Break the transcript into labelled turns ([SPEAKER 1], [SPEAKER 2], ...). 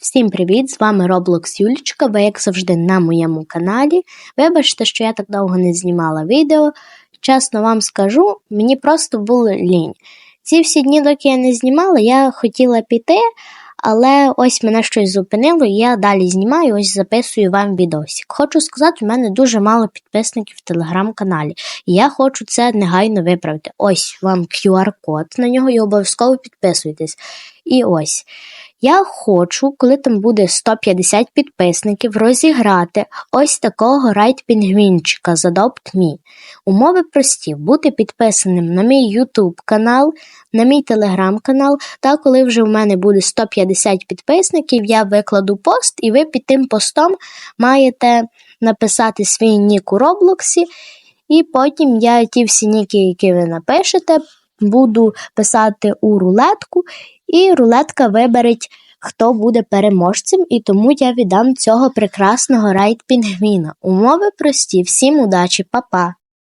[SPEAKER 1] Всім привіт! З вами Roblox Юлічка. Ви, як завжди, на моєму каналі. Вибачте, що я так довго не знімала відео. Чесно вам скажу, мені просто було лінь. Ці всі дні, доки я не знімала, я хотіла піти, але ось мене щось зупинило, і я далі знімаю, ось записую вам відосик. Хочу сказати, у мене дуже мало підписників в телеграм-каналі, і я хочу це негайно виправити. Ось вам QR-код на нього і обов'язково підписуйтесь. І ось. Я хочу, коли там буде 150 підписників, розіграти ось такого райт-пінгвінчика з Adopt Me. Умови прості: бути підписаним на мій YouTube канал, на мій телеграм-канал. Та коли вже в мене буде 150 підписників, я викладу пост, і ви під тим постом маєте написати свій нік у Роблоксі. І потім я ті всі ніки, які ви напишете, буду писати у рулетку, і рулетка вибереть, хто буде переможцем, і тому я віддам цього прекрасного райд пінгвіна. Умови прості, всім удачі, па-па!